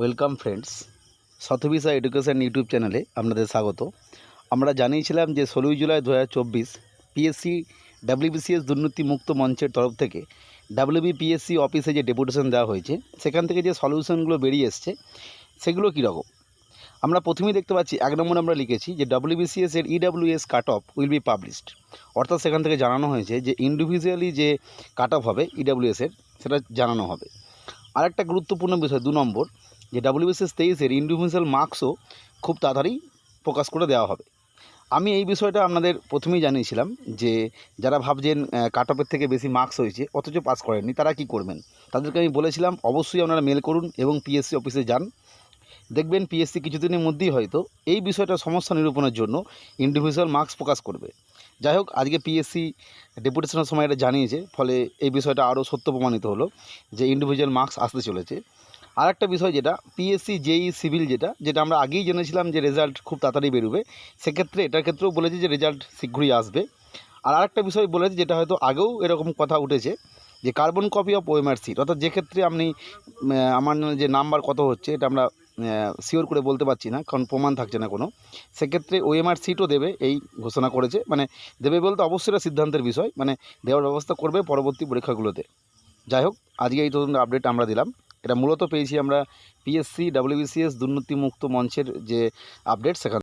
Welcome friends Shatabhisha education YouTube চ্যানেলে আপনাদের স্বাগত। আমরা জানিয়েছিলাম যে ষোলোই জুলাই দু হাজার চব্বিশ পিএসসি ডাব্লিউবিসিএস দুর্নীতিমুক্ত মঞ্চের তরফ থেকে ডাব্লিউবিপিএসসি অফিসে যে ডেপুটেশন দেওয়া হয়েছে, সেখান থেকে যে সলিউশনগুলো বেরিয়ে এসছে, সেগুলো কীরকম? আমরা প্রথমেই দেখতে পাচ্ছি, এক নম্বর আমরা লিখেছি যে ডাব্লিউবিসিএস এর EWS cut off will be published অর্থাৎ সেখান থেকে জানানো হয়েছে যে ইন্ডিভিজুয়ালি যে কাট অফ হবে ইডাব্লিউএসের সেটা জানানো হবে। আরেকটা গুরুত্বপূর্ণ বিষয়, দু নম্বর, যে ডাব্লিউবিসিএস তেইশের ইন্ডিভিজুয়াল মার্কসও খুব তাড়াতাড়ি প্রকাশ করে দেওয়া হবে। আমি এই বিষয়টা আপনাদের প্রথমেই জানিয়েছিলাম যে, যারা ভাবছেন কাট অফের থেকে বেশি মার্কস হয়েছে, অথচ পাস করেননি, তারা কি করবেন? তাদেরকে আমি বলেছিলাম, অবশ্যই আপনারা মেল করুন এবং পিএসসি অফিসে যান। দেখবেন পিএসসি কিছুদিনের মধ্যেই হয়তো এই বিষয়টা সমস্যা নিরূপণের জন্য ইন্ডিভিজুয়াল মার্কস প্রকাশ করবে। যাই হোক, আজকে পিএসসি ডেপুটেশনের সময় এটা জানিয়েছে, ফলে এই বিষয়টা আরও সত্য প্রমাণিত হলো যে ইন্ডিভিজুয়াল মার্কস আসতে চলেছে। আর একটা বিষয় যেটা পিএসসি জেই সিভিল যেটা যেটা আমরা আগেই জেনেছিলাম যে রেজাল্ট খুব তাড়াতাড়ি বেরোবে, সেক্ষেত্রে এটার ক্ষেত্রেও বলেছে যে রেজাল্ট শীঘ্রই আসবে। আর আরেকটা বিষয় বলেছে যেটা হয়তো আগেও এরকম কথা উঠেছে, যে carbon copy of OMR sheet অর্থাৎ যে ক্ষেত্রে আপনি আমার যে নাম্বার কত হচ্ছে, এটা আমরা শিওর করে বলতে পারছি না, কারণ প্রমাণ থাকছে না কোনো। সেক্ষেত্রে ওএমআর সিটও দেবে এই ঘোষণা করেছে। মানে দেবে বলতে অবশ্যই সিদ্ধান্তের বিষয়। মানে দেওয়ার ব্যবস্থা করবে পরবর্তী পরীক্ষাগুলোতে। যাই হোক, আজকে এই তদন্ত আপডেট আমরা দিলাম। এটা মূলত পেয়েছি আমরা পিএসসি ডাব্লিউবিসিএস দুর্নীতিমুক্ত মঞ্চের যে আপডেট সেখান